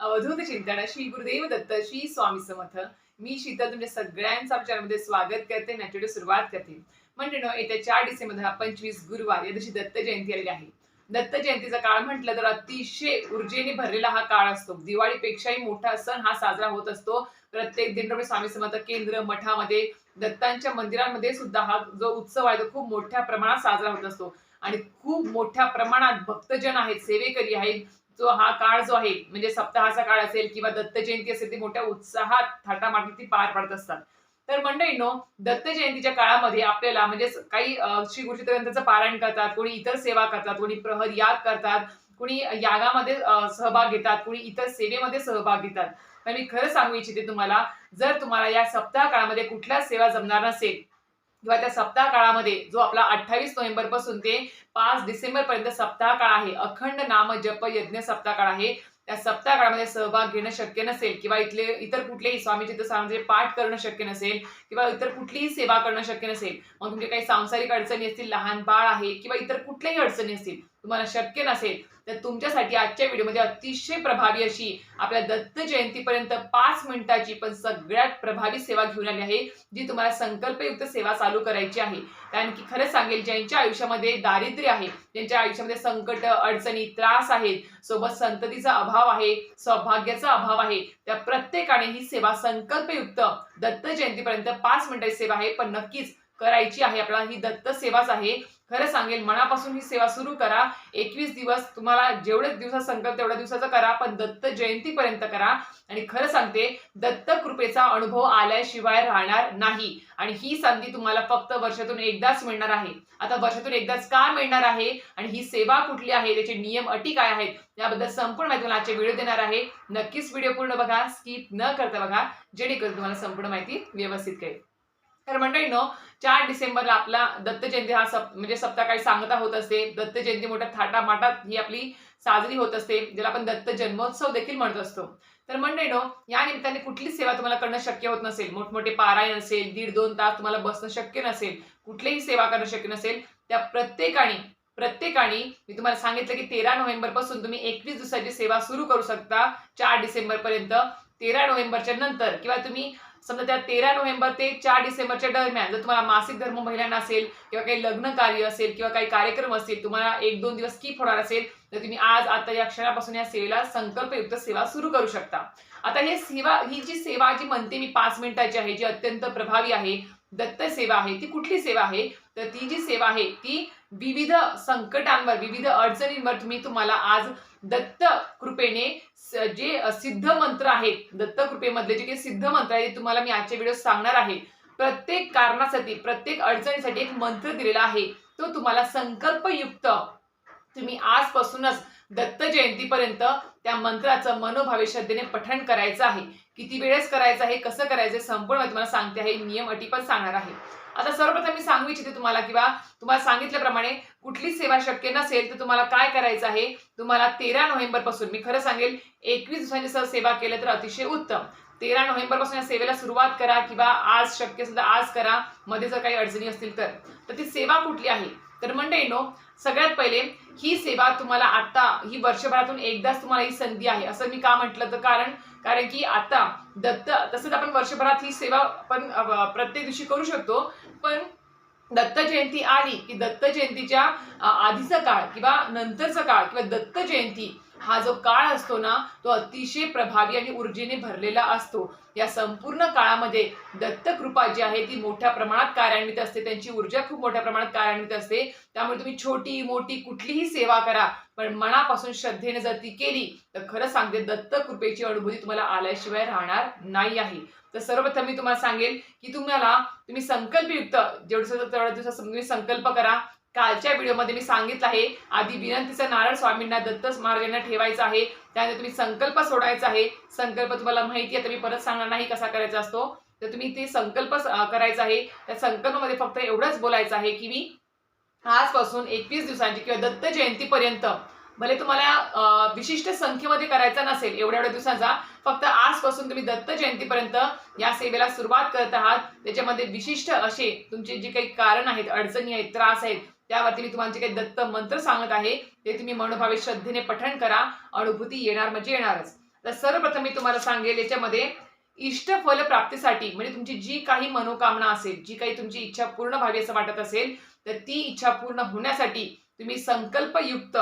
अवधूत चिंतनाशी श्री गुरुदेव दत्त श्री स्वामी समर्थ. मी शीतल तुमच्या सगळ्यांचं आमच्या चॅनलमध्ये स्वागत करते नॅचरली सुरुवात करते. म्हणजे ना येत्या चार डिसेंबर पंचवीस गुरुवार या दिवशी दत्त जयंती आलेली आहे. दत्त जयंतीचा काळ म्हटलं तर अतिशय ऊर्जेने भरलेला हा काळ असतो. दिवाळीपेक्षाही मोठा सण हा साजरा होत असतो. प्रत्येक दिन स्वामी समर्थ केंद्र मठामध्ये दत्तांच्या मंदिरांमध्ये सुद्धा हा जो उत्सव आहे तो खूप मोठ्या प्रमाणात साजरा होत असतो. आणि खूप मोठ्या प्रमाणात भक्तजन आहेत सेवेकरी आहेत. जो हा काळ जो आहे म्हणजे सप्ताहाचा काळ असेल किंवा दत्त जयंती असेल ती मोठ्या उत्साहात थाटामाटात ती पार पाडत असतात. तर मंडळींनो दत्त जयंतीच्या काळामध्ये आपल्याला म्हणजे काही श्री गोष्टी ग्रंथाचं पारायण करतात कोणी इतर सेवा करतात कोणी प्रहर याग करतात कोणी यागामध्ये सहभाग घेतात कोणी इतर सेवेमध्ये सहभाग घेतात. तर मी खरं सांगू इच्छिते तुम्हाला जर तुम्हाला या सप्ताह काळामध्ये कुठल्याच सेवा जमणार नसेल किंवा त्या सप्ताह काळामध्ये जो आपला अठ्ठावीस नोव्हेंबरपासून ते पाच डिसेंबर पर्यंत सप्ताह काळ आहे अखंड नाम जप यज्ञ सप्ताह काळ आहे त्या सप्ताहकाळामध्ये सहभाग घेणं शक्य नसेल किंवा इथले इतर कुठलेही स्वामी म्हणजे पाठ करणं शक्य नसेल किंवा इतर कुठलीही सेवा करणं शक्य नसेल मग तुमचे काही सांसारिक अडचणी असतील लहान बाळ आहे किंवा इतर कुठल्याही अडचणी असतील तुम्हाला शक्य नसेल तर तुमच्यासाठी आजच्या व्हिडिओमध्ये अतिशय प्रभावी अशी आपल्या दत्त जयंतीपर्यंत पाच मिनिटाची पण सगळ्यात प्रभावी सेवा घेऊन आली आहे जी तुम्हाला संकल्पयुक्त सेवा चालू करायची आहे. कारण की खरंच सांगेल ज्यांच्या आयुष्यामध्ये दारिद्र्य आहे ज्यांच्या आयुष्यामध्ये संकट अडचणी त्रास आहेत सोबत संततीचा अभाव आहे सौभाग्याचा अभाव आहे त्या प्रत्येकाने ही सेवा संकल्पयुक्त दत्त जयंतीपर्यंत पाच मिनिटाची सेवा आहे. पण नक्कीच करायची आहे. आपल्याला ही दत्त सेवाच आहे. खरं सांगेल मनापासून ही सेवा सुरू करा. एकवीस दिवस तुम्हाला जेवढे दिवसात संकल्प तेवढ्या दिवसाचा करा पण दत्त जयंतीपर्यंत करा. आणि खरं सांगते दत्त कृपेचा अनुभव आल्याशिवाय राहणार नाही. आणि ही संधी तुम्हाला फक्त वर्षातून एकदाच मिळणार आहे. आता वर्षातून एकदाच का मिळणार आहे? आणि ही सेवा कुठली आहे? त्याचे नियम अटी काय आहेत? याबद्दल संपूर्ण माहिती मला आजचे व्हिडिओ देणार आहे. नक्कीच व्हिडिओ पूर्ण बघा. स्किप न करता बघा. जेणेकरून तुम्हाला संपूर्ण माहिती व्यवस्थित कळेल. तर मंडळीनो चार डिसेंबरला आपला दत्त जयंती हा सप म्हणजे सप्ताकाळी सांगता होत असते. दत्त जयंती मोठ्या थाटामाटात ही आपली साजरी होत असते ज्याला आपण दत्त जन्मोत्सव देखील म्हणत असतो. तर मंडळीनो या निमित्ताने कुठली सेवा तुम्हाला करणं शक्य होत नसेल. मोठमोठे पारायण असेल दीड दोन तास तुम्हाला बसणं शक्य नसेल कुठलीही सेवा करणं शक्य नसेल त्या प्रत्येकाने प्रत्येकाने मी तुम्हाला सांगितलं की तेरा नोव्हेंबरपासून तुम्ही एकवीस दिवसाची सेवा सुरू करू शकता चार डिसेंबर पर्यंत तेरा नोव्हेंबरच्या नंतर किंवा तुम्ही समजा त्या तेरा नोव्हेंबर ते चार डिसेंबरच्या दरम्यान जर तुम्हाला मासिक धर्म महिलांना असेल किंवा काही लग्न कार्य असेल किंवा काही कार्यक्रम असतील तुम्हाला एक दोन दिवस स्किप होणार असेल तर तुम्ही आज आता या क्षणापासून या सेवेला संकल्पयुक्त सेवा सुरू करू शकता. आता हे सेवा ही जी सेवा जी म्हणते मी पाच मिनिटाची आहे जी अत्यंत प्रभावी आहे दत्त सेवा आहे ती कुठली सेवा आहे? तर ती जी सेवा आहे ती विविध संकटांवर विविध अडचणींवर तुम्ही तुम्हाला आज दत्त कृपेने जे सिद्ध मंत्र आहेत दत्त कृपेमधले जे काही सिद्ध मंत्र आहेत तुम्हाला मी आजच्या व्हिडिओ सांगणार आहे. प्रत्येक कारणासाठी प्रत्येक अडचणीसाठी एक मंत्र दिलेला आहे. तो तुम्हाला संकल्पयुक्त तुम्ही आजपासूनच दत्त जयंतीपर्यंत त्या मंत्राचं मनोभावे श्रद्धेने पठण करायचं आहे. किती वेळेस करायचं आहे कसं करायचं संपूर्ण तुम्हाला सांगते आहे नियम अटी पण सांगणार आहे. आता सर्वप्रथम मी सांगू इच्छिते तुम्हाला किंवा तुम्हाला सांगितल्याप्रमाणे कुठली सेवा शक्य नसेल तर तुम्हाला काय करायचं आहे? तुम्हाला तेरा नोव्हेंबरपासून मी खरं सांगेल एकवीस दिवसांची सह सेवा केलं तर अतिशय उत्तम. तेरा नोव्हेंबरपासून या सेवेला सुरुवात करा किंवा आज शक्य सुद्धा आज करा मध्ये जर काही अडचणी असतील तर. तर ती सेवा कुठली आहे? तर मंडळीनो सगळ्यात पहिले ही सेवा तुम्हाला आता ही वर्षभरातून एकदाच तुम्हाला ही संधी आहे. असं मी का म्हटलं तर कारण कारण की आता दत्त तसंच आपण वर्षभरात ही सेवा आपण प्रत्येक दिवशी करू शकतो. पण दत्त जयंती आली की दत्त जयंतीच्या आधीचा काळ किंवा नंतरचा काळ किंवा दत्त जयंती हा जो काळ असतो ना तो अतिशय प्रभावी आणि ऊर्जेने भरलेला असतो. या संपूर्ण काळामध्ये दत्त कृपा जी आहे ती मोठ्या प्रमाणात कार्यान्वित असते. त्यांची ऊर्जा खूप मोठ्या प्रमाणात कार्यान्वित असते. त्यामुळे तुम्ही छोटी मोठी कुठलीही सेवा करा. पण मनापासून श्रद्धेने जर ती केली तर खरं सांगते दत्त कृपेची अनुभूती तुम्हाला आल्याशिवाय राहणार नाही आहे. तर सर्वप्रथम मी तुम्हाला सांगेल की तुम्हाला तुम्ही संकल्पयुक्त जेवढं तेवढ्या दिवसात तुम्ही संकल्प करा. कालच्या व्हिडिओमध्ये मी सांगितलं आहे आधी विनंतीचा नारळ स्वामींना दत्त महाराजांना ठेवायचा आहे त्यानंतर तुम्ही संकल्प सोडायचा आहे. संकल्प तुम्हाला माहिती आहे तर मी परत सांगणार नाही कसा करायचा असतो. तर तुम्ही ते संकल्प करायचा आहे. त्या संकल्पामध्ये फक्त एवढंच बोलायचं आहे की मी आजपासून एकवीस दिवसांची किंवा दत्त जयंतीपर्यंत भले तुम्हाला विशिष्ट संख्येमध्ये करायचा नसेल एवढ्या एवढ्या दिवसांचा फक्त आजपासून तुम्ही दत्त जयंतीपर्यंत या सेवेला सुरुवात करत आहात. त्याच्यामध्ये विशिष्ट असे तुमचे जे काही कारण आहेत अडचणी आहेत त्रास आहेत त्यावरती मी तुम्हाला जे काही दत्त मंत्र सांगत आहे ते तुम्ही मनोभावे श्रद्धेने पठण करा. अनुभूती येणार म्हणजे येणारच. तर सर्वप्रथम मी तुम्हाला सांगेल याच्यामध्ये इष्टफल प्राप्तीसाठी म्हणजे तुमची जी काही मनोकामना असेल जी काही तुमची इच्छा पूर्ण व्हावी असं वाटत असेल तर ती इच्छा पूर्ण होण्यासाठी तुम्ही संकल्पयुक्त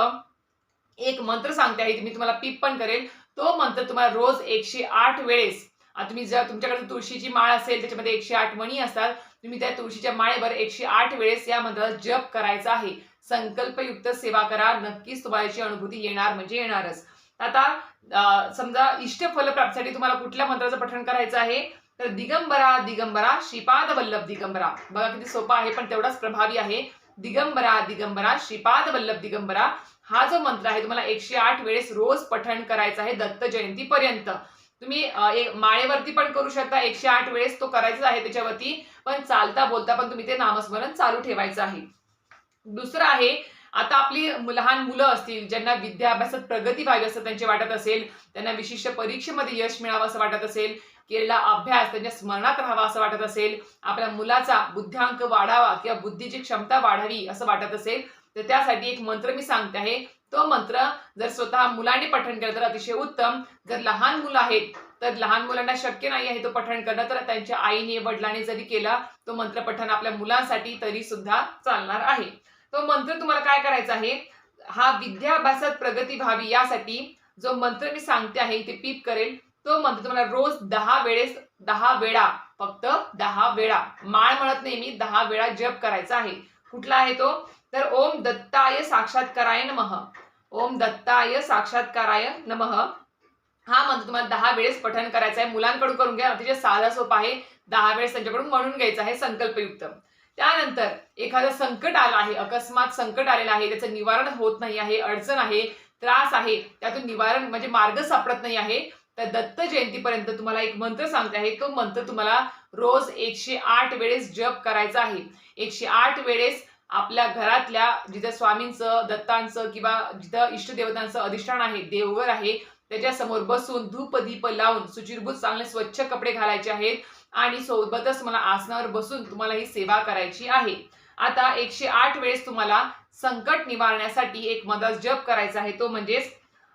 एक मंत्र सांगते आहे मी तुम्हाला पीप पण करेल तो मंत्र तुम्हाला रोज एकशे आठ वेळेस तुम्ही जर तुमच्याकडे तुळशीची माळ असेल त्याच्यामध्ये एकशे आठ मणी असतात तुम्ही त्या तुळशीच्या माळेवर एकशे आठ वेळेस या मंत्राला जप करायचा आहे. संकल्पयुक्त सेवा करा नक्कीच तुम्हाला याची अनुभूती येणार म्हणजे येणारच. आता समजा इष्टफल फलप्राप्तीसाठी तुम्हाला कुठल्या मंत्राचं पठण करायचं आहे? तर दिगंबरा दिगंबरा श्रीपाद वल्लभ दिगंबरा. बघा किती सोपा आहे पण तेवढाच प्रभावी आहे. दिगंबरा दिगंबरा श्रीपाद वल्लभ दिगंबरा. हा जो मंत्र आहे तुम्हाला एकशे आठ वेळेस रोज पठण करायचं आहे दत्त जयंती पर्यंत. तुम्ही माळेवरती पण करू शकता. एकशे आठ वेळेस तो करायचा आहे त्याच्यावरती. पण चालता बोलता पण तुम्ही ते नामस्मरण चालू ठेवायचं आहे. दुसरं आहे आता आपली लहान मुलं असतील ज्यांना विद्याभ्यासात प्रगती व्हावी असं त्यांचे वाटत असेल त्यांना विशिष्ट परीक्षेमध्ये यश मिळावं असं वाटत असेल केलेला अभ्यास त्यांच्या स्मरणात राहावा असं वाटत असेल आपल्या मुलाचा बुद्ध्यांक वाढावा किंवा बुद्धीची क्षमता वाढावी असं वाटत असेल तर त्यासाठी एक मंत्र मी सांगते आहे. तो मंत्र जर स्वतः मुलांनी पठण केलं तर अतिशय उत्तम. जर लहान मुलं आहेत तर लहान मुलांना शक्य नाही आहे तो पठण करणं तर त्यांच्या आईने वडिलांनी जरी केला तो मंत्र पठण आपल्या मुलांसाठी तरी सुद्धा चालणार आहे. तो मंत्र तुम्हाला काय करायचा आहे? हा विद्याभ्यासात प्रगती व्हावी यासाठी जो मंत्र मी सांगते आहे ते पीप करेल तो मंत्र तुम्हाला रोज दहा वेळेस दहा वेळा फक्त दहा वेळा. माळ म्हणत नाही मी दहा वेळा जप करायचा आहे. कुठला आहे तो? तर ओम दत्ताय साक्षात्काराय नमः. ओम दत्ताय साक्षात्काराय नमः. हा मंत्र तुम्हाला दहा वेळेस पठन करायचा आहे. मुलांकडून करून घ्या. अतिशय साधा सोपा आहे. दहा वेळेस त्यांच्याकडून म्हणून घ्यायचं आहे संकल्पयुक्त. त्यानंतर एखादं संकट आलं आहे अकस्मात संकट आलेलं आहे त्याचं निवारण होत नाही आहे अडचण आहे त्रास आहे त्यातून निवारण म्हणजे मार्ग सापडत नाही आहे तर दत्त जयंतीपर्यंत तुम्हाला एक मंत्र सांगते आहे तो मंत्र तुम्हाला रोज एकशे आठ वेळेस जप करायचा आहे. एकशे आठ वेळेस आपल्या घरातल्या जिथं स्वामींचं दत्तांचं किंवा जिथं इष्टदेवतांचं अधिष्ठान आहे देवघर आहे त्याच्यासमोर बसून धूप दीप लावून सुचिरभूत चांगले स्वच्छ कपडे घालायचे आहेत. आणि सोबतच तुम्हाला आसनावर बसून तुम्हाला ही सेवा करायची आहे. आता एकशे आठ वेळेस तुम्हाला संकट निवारण्यासाठी एक मदत जप करायचा आहे. तो म्हणजेच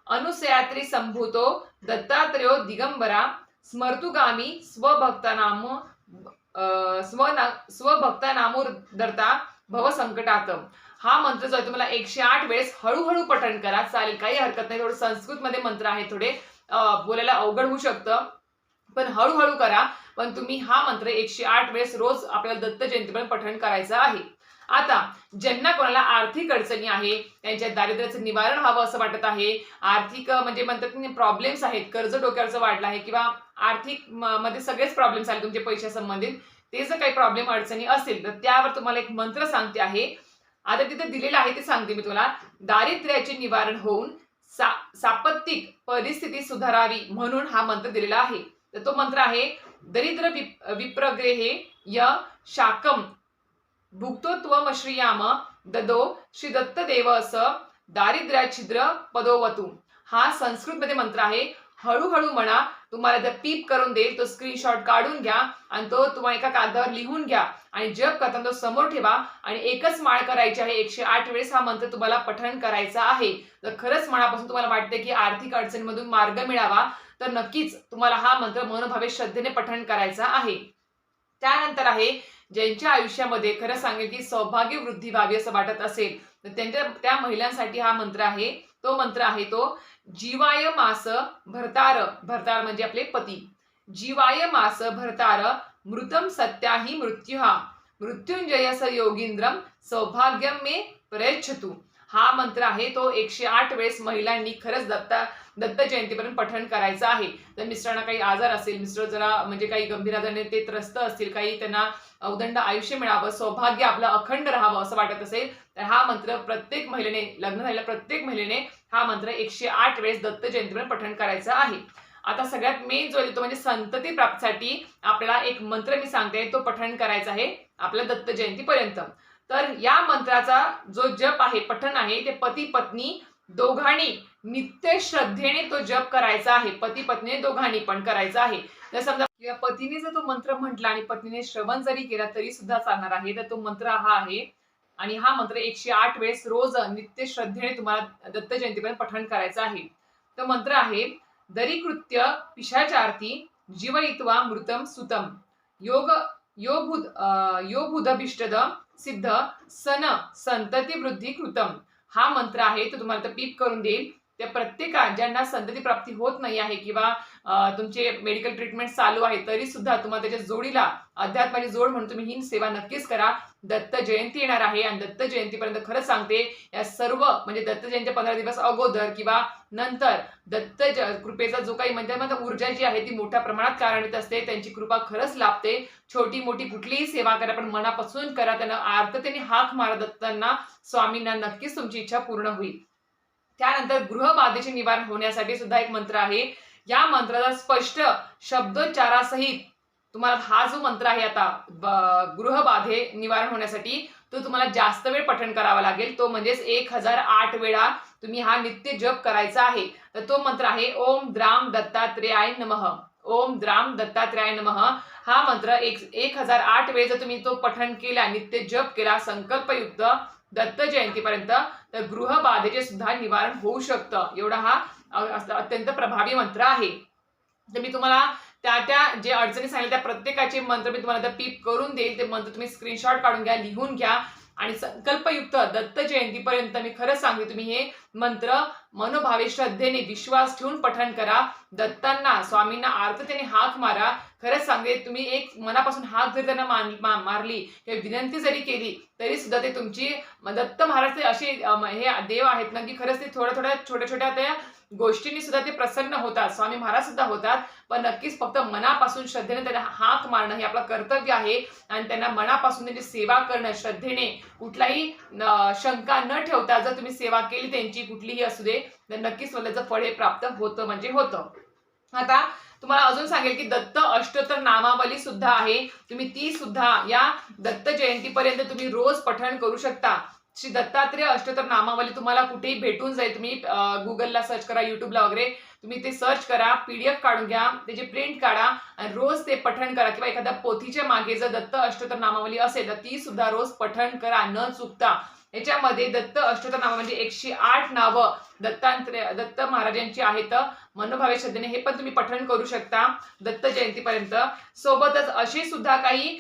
अनुसयात्री संभूतो दत्तात्रयो दिगंबरा स्मर्तुगामी स्वभक्तनाम स्वना स्वभक्तनामोदरता भव संकटात हा मंत्र जो आहे तुम्हाला एकशे आठ वेळेस हळूहळू पठण करा. चालेल काही हरकत नाही. थोडं संस्कृतमध्ये मंत्र आहे थोडे बोलायला अवघड होऊ शकतं. पण हळूहळू करा. पण तुम्ही हा मंत्र एकशे आठ वेळेस रोज आपल्याला दत्त जयंतीपर्यंत पठण करायचं आहे. आता ज्यांना कोणाला आर्थिक अडचणी आहे त्यांच्या दारिद्र्याचं निवारण व्हावं असं वाटत आहे आर्थिक म्हणजे म्हणतात प्रॉब्लेम्स आहेत कर्ज डोक्यावरचं वाढलं आहे किंवा आर्थिकमध्ये सगळेच प्रॉब्लेम्स आले तुमचे पैशा संबंधित ते जर काही प्रॉब्लेम अडचणी असेल तर त्यावर तुम्हाला एक मंत्र सांगते आहे. आता तिथे दिलेलं आहे ते सांगते मी तुम्हाला. दारिद्र्याचे निवारण होऊन सा सापत्तिक परिस्थिती सुधारावी म्हणून हा मंत्र दिलेला आहे. तर तो मंत्र आहे दरिद्र विप विप्रग्रेहे य शाकम भुक्तोत्वमश्रियाम ददो श्री दत्त देव अस दारिद्र्या छिद्र पदोवतू. हा संस्कृतमध्ये मंत्र आहे हळूहळू म्हणा तुम्हाला जर पीप करून देईल तो स्क्रीनशॉट काढून घ्या आणि तो तुम्हाला एका कागदावर लिहून घ्या आणि जप करताना तो समोर ठेवा आणि एकच माळ करायची आहे एकशे आठ वेळेस हा मंत्र तुम्हाला पठण करायचा आहे. तर खरंच मनापासून तुम्हाला वाटते की आर्थिक अडचणीमधून मार्ग मिळावा तर नक्कीच तुम्हाला हा मंत्र मनोभावे श्रद्धेने पठण करायचा आहे. त्यानंतर आहे ज्यांच्या आयुष्यामध्ये खरं सांगेल की सौभाग्य वृद्धी व्हावी असं वाटत असेल तर त्यांच्या त्या महिलांसाठी हा मंत्र आहे. तो मंत्र आहे तो जीवाय मास भरतार भरतार म्हणजे आपले पती. जीवाय मास भरतार मृतम सत्याही मृत्यू हा मृत्युंजय स योगींद्रम सौभाग्यम मे प्रयच्छतु. हा मंत्र आहे तो एकशे आठ वेळेस महिलांनी खरंच दत्ता दत्त जयंतीपर्यंत पठण करायचं आहे. तर मिस्टरांना काही आजार असेल मिस्टर जरा म्हणजे काही गंभीर आजाराने ते त्रस्त असतील काही त्यांना उदंड आयुष्य मिळावं सौभाग्य आपलं अखंड राहावं असं वाटत असेल तर हा मंत्र प्रत्येक महिलेने लग्न झालेल्या प्रत्येक महिलेने हा मंत्र एकशे आठ वेळेस दत्त जयंतीपर्यंत पठण करायचं आहे. आता सगळ्यात मेन जो येतो म्हणजे संतती प्राप्तीसाठी आपल्याला एक मंत्र मी सांगते तो पठण करायचा आहे आपल्या दत्त जयंतीपर्यंत तर या मंत्राचा जो जप आहे पठण आहे ते पती पत्नी दोघांनी नित्य श्रद्धेने तो जप करायचा आहे. पती पत्नी दोघांनी पण करायचा आहे. जर समजा किंवा पतीने जर तो मंत्र म्हटला आणि पत्नीने श्रवण जरी केला तरी सुद्धा चालणार आहे. तर तो मंत्र हा आहे. आणि हा मंत्र एकशे आठ वेळेस रोज नित्य श्रद्धेने तुम्हाला दत्त जयंतीपर्यंत पठण करायचं आहे. तो मंत्र आहे दरी कृत्य पिशाचार्थी जीवयित्वा मृतम सुतम. योग योभुद अं, योभुदभिष्टद सिद्ध सन संतती वृद्धी कृतम. हा मंत्र आहे तो तुम्हाला तर पीप करून देईल. त्या प्रत्येक ज्यांना संतती प्राप्ती होत नाही आहे किंवा तुमचे मेडिकल ट्रीटमेंट चालू आहे तरी सुद्धा तुम्हाला त्याच्या जोडीला अध्यात्माची जोड म्हणून तुम्ही ही सेवा नक्कीच करा. दत्त जयंती येणार आहे आणि दत्त जयंतीपर्यंत खरंच सांगते या सर्व म्हणजे दत्त जयंती पंधरा दिवस अगोदर किंवा नंतर दत्त कृपेचा जो काही म्हणजे ऊर्जा जी आहे ती मोठ्या प्रमाणात कार्यान्वित असते त्यांची कृपा खरंच लाभते. छोटी मोठी कुठलीही सेवा करा पण मनापासून करा त्यांना आर्ततेने हाक मारा दत्तांना स्वामींना नक्कीच तुमची इच्छा पूर्ण होईल. त्यानंतर गृहबाधेचे निवारण होण्यासाठी सुद्धा एक मंत्र आहे. या मंत्राचा स्पष्ट शब्दोच्चारासहित तुम्हाला हा जो मंत्र आहे आता गृहबाधे निवारण होण्यासाठी तो तुम्हाला जास्त वेळ पठण करावा लागेल. तो म्हणजेच एक हजार आठ वेळा तुम्ही हा नित्य जप करायचा आहे. तर तो मंत्र आहे ओम द्राम दत्तात्रेयाय नमः. ओम द्राम दत्तात्रेयाय नमः. हा मंत्र एक एक हजार आठ वेळ जर तुम्ही तो पठण केला नित्य जप केला संकल्पयुक्त दत्त जयंतीपर्यंत तर गृहबाधेचे सुद्धा निवारण होऊ शकतं. एवढा हा अत्यंत प्रभावी मंत्र आहे. तर मी तुम्हाला त्या त्या जे अडचणी सांगितल्या त्या प्रत्येकाचे मंत्र मी तुम्हाला पीप करून देईल. ते मंत्र तुम्ही स्क्रीनशॉट काढून घ्या लिहून घ्या. आणि संकल्पयुक्त दत्त जयंतीपर्यंत मी खरंच सांगते तुम्ही हे मंत्र मनोभावे श्रद्धेने विश्वास ठेवून पठण करा. दत्तांना स्वामींना आर्ततेने हाक मारा. खरंच सांगते तुम्ही एक मनापासून हाक जरी त्यांना मान- मा- मारली किंवा विनंती जरी केली तरी सुद्धा ते तुमची दत्त महाराज असे हे देव आहेत ना की खरंच ते थोड्या थोड्या छोट्या छोट्या त्या गोष्टींनी सुद्धा ते प्रसन्न होतात. स्वामी महाराज सुद्धा होतात. पण नक्कीच फक्त मनापासून श्रद्धेने त्यांना हाक मारणं हे आपलं कर्तव्य आहे. आणि त्यांना मनापासून त्यांची सेवा करणं श्रद्धेने कुठलाही शंका न ठेवता जर तुम्ही सेवा केली त्यांची कुठलीही असू दे तर नक्कीच मला त्याचं फळ हे प्राप्त होतं म्हणजे होतं. आता तुम्हाला अजून सांगेल की दत्त अष्टोत्तर नामावली सुद्धा आहे. तुम्ही ती सुद्धा या दत्त जयंतीपर्यंत तुम्ही रोज पठण करू शकता. श्री दत्तात्रेय अष्टोत्तर नामावली तुम्हाला कुठेही भेटून जाईल. तुम्ही गुगलला सर्च करा युट्यूबला वगैरे. तुम्ही ते सर्च करा पीडीएफ काढून घ्या त्याचे प्रिंट काढा आणि रोज ते पठण करा. किंवा एखाद्या पोथीच्या मागे जर दत्त अष्टोत्तर नामावली असेल तर ती सुद्धा रोज पठण करा न चुकता. याच्यामध्ये दत्त अष्टोत्तर नाव म्हणजे एकशे आठ नावं दत्तांत्र्य दत्त महाराजांची आहेत. मनोभावे श्रद्धेने हे पण तुम्ही पठण करू शकता दत्त जयंतीपर्यंत. सोबतच असे सुद्धा काही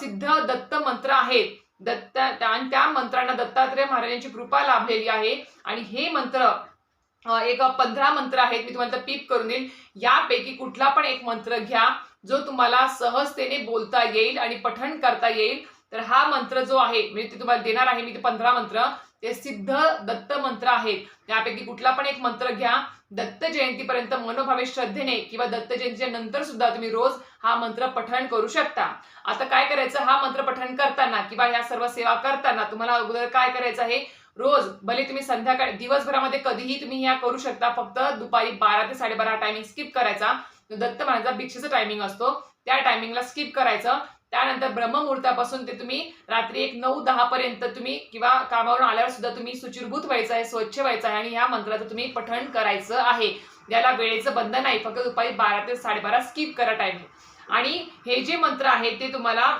सिद्ध दत्त मंत्र आहेत. दत्त त्या- आणि त्या मंत्रांना दत्तात्रेय महाराजांची कृपा लाभलेली आहे. आणि हे मंत्र एक पंधरा मंत्र आहेत मी तुम्हाला पीप करून देईल यापैकी कुठला पण एक मंत्र घ्या जो तुम्हाला सहजतेने बोलता येईल आणि पठण करता येईल. तर हा मंत्र जो आहे म्हणजे ते तुम्हाला देणार आहे मी ते पंधरा मंत्र ते सिद्ध दत्त मंत्र आहेत. त्यापैकी कुठला पण एक मंत्र घ्या दत्त जयंतीपर्यंत मनोभावे श्रद्धेने किंवा दत्त जयंतीच्या नंतर सुद्धा तुम्ही रोज हा मंत्र पठण करू शकता. आता काय करायचं? हा मंत्र पठण करताना किंवा ह्या सर्व सेवा करताना तुम्हाला अगोदर काय करायचं आहे? रोज भले तुम्ही संध्याकाळी दिवसभरामध्ये कधीही तुम्ही ह्या करू शकता. फक्त दुपारी बारा ते साडेबारा टायमिंग स्किप करायचा. दत्त महाराजा भिक्षेचा टायमिंग असतो. त्या टायमिंगला स्किप करायचं. त्यानंतर ब्रह्ममुहूर्तापासून ते तुम्ही रात्री एक नऊ दहा पर्यंत तुम्ही किंवा कामावरून आल्यावर सुद्धा तुम्ही सुचिरभूत व्हायचं आहे स्वच्छ व्हायचं आहे आणि ह्या मंत्राचं तुम्ही पठण करायचं आहे. याला वेळेचं बंधन नाही फक्त दुपारी बारा ते साडेबारा स्किप करा टायमिंग आणि हे जे मंत्र आहे ते तुम्हाला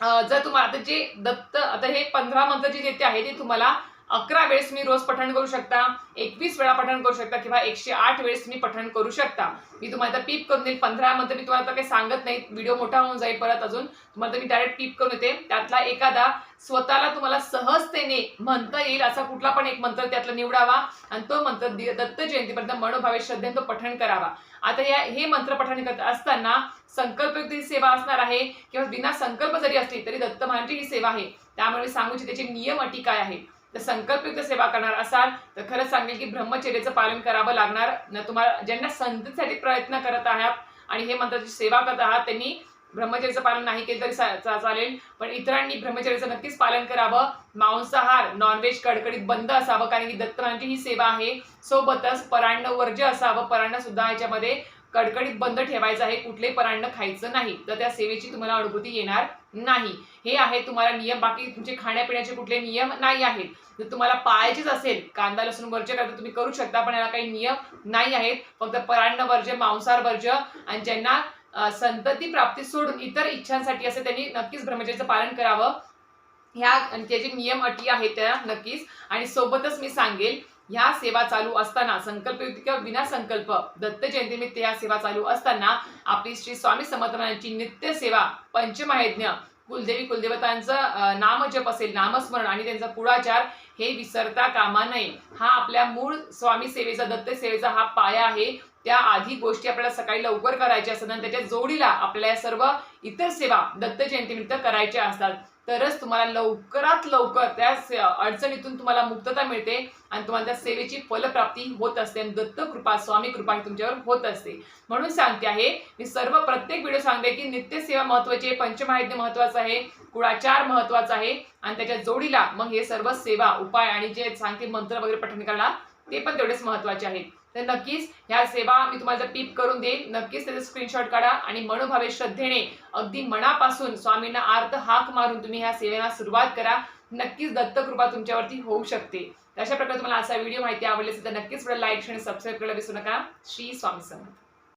जर तुम्हाला आता जे दत्त आता हे पंधरा मंत्र जे देते आहे ते तुम्हाला अकरा वेळेस तुम्ही रोज पठण करू शकता एकवीस वेळा पठण करू शकता किंवा एकशे आठ वेळेस तुम्ही पठण करू शकता. मी तुम्हाला आता पीप करून देईल पंधरा मंत्र मी तुम्हाला आता काही सांगत नाही व्हिडिओ मोठा होऊन जाईल परत अजून. तुम्हाला तर मी डायरेक्ट पीप करून येते त्यातला एखादा स्वतःला तुम्हाला सहजतेने म्हणता येईल असा कुठला पण एक मंत्र त्यातला निवडावा आणि तो मंत्र दत्त जयंतीपर्यंत मनोभावे श्रद्धेने तो पठण करावा. आता या हे मंत्र पठण करत असताना संकल्पयुक्त सेवा असणार आहे किंवा बिना संकल्प जरी असली तरी दत्त महाराजांची ही सेवा आहे. त्यामुळे सांगू इच्छिते त्याचे नियम अटी काय आहे तर संकल्पयुक्त सेवा करणार असाल तर खरंच सांगेल की ब्रह्मचर्याचं पालन करावं लागणार. न तुम्हाला ज्यांना संधीसाठी प्रयत्न करत आहात आणि हे मंत्राची सेवा करत आहात त्यांनी ब्रह्मचर्याचं पालन नाही केलं तरी चा- चालेल. पण इतरांनी ब्रह्मचर्याचं नक्कीच पालन करावं. मांसाहार नॉनव्हेज कडकडीत बंद असावं कारण की दत्त ही सेवा आहे. सोबतच परांड वर्ज्य असावं. परांड सुद्धा याच्यामध्ये कडकडीत बंद ठेवायचं आहे कुठलेही परांड खायचं नाही. तर त्या सेवेची तुम्हाला अनुभूती येणार नाही. हे आहे तुम्हाला नियम. बाकी तुमचे खाण्यापिण्याचे कुठले नियम नाही आहेत. जर तुम्हाला पाळायचेच असेल कांदा लसूण वर्ज्य करता तुम्ही करू शकता पण याला काही नियम नाही आहेत. फक्त परांड वर्ज्य मांसाहार वर्ज्य आणि ज्यांना संतती प्राप्ती सोडून इतर इच्छांसाठी असे त्यांनी नक्कीच ब्रह्मचर्याचं पालन करावं. ह्या आणि त्याचे नियम अटी आहेत त्या नक्कीच. आणि सोबतच मी सांगेल ह्या सेवा चालू असताना संकल्पयुक्त किंवा विना संकल्प दत्त जयंतीनिमित्त या सेवा चालू असताना आपली श्री स्वामी समर्थनांची नित्य सेवा पंचमहायज्ञ कुलदेवी कुलदेवतांचं नामजप असेल नामस्मरण आणि त्यांचा कुळाचार हे विसरता कामा नये. हा आपल्या मूळ स्वामी सेवेचा दत्त सेवेचा हा पाया आहे. त्या आधी गोष्टी आपल्याला सकाळी लवकर करायच्या असतात आणि त्याच्या जोडीला आपल्या सर्व इतर सेवा दत्त जयंतीनिमित्त करायच्या असतात. तरच तुम्हाला लवकरात लवकर त्या अडचणीतून तुम्हाला मुक्तता मिळते आणि तुम्हाला त्या सेवेची फलप्राप्ती होत असते आणि दत्त कृपा स्वामी कृपा ही तुमच्यावर होत असते. म्हणून सांगते आहे मी सर्व प्रत्येक व्हिडिओ सांगते की नित्य सेवा महत्वाची आहे पंचमाहित्य महत्वाचं आहे कुळाचार महत्त्वाचा आहे आणि त्याच्या जोडीला मग हे सर्व सेवा उपाय आणि जे सांगते मंत्र वगैरे पठण करणार ते पण तेवढेच महत्त्वाचे आहेत. तर नक्कीच ह्या सेवा मी तुम्हाला टीप करून देईन नक्कीच त्याचा स्क्रीनशॉट काढा आणि मनोभावे श्रद्धेने अगदी मनापासून स्वामींना आर्त हाक मारून तुम्ही ह्या सेवेला सुरुवात करा. नक्कीच दत्तकृपा तुमच्यावरती होऊ शकते. अशा प्रकारे तुम्हाला असा व्हिडिओ माहिती आवडली असेल तर नक्कीच लाईक आणि सबस्क्राईब करायला विसरू नका. श्री स्वामी समर्थ.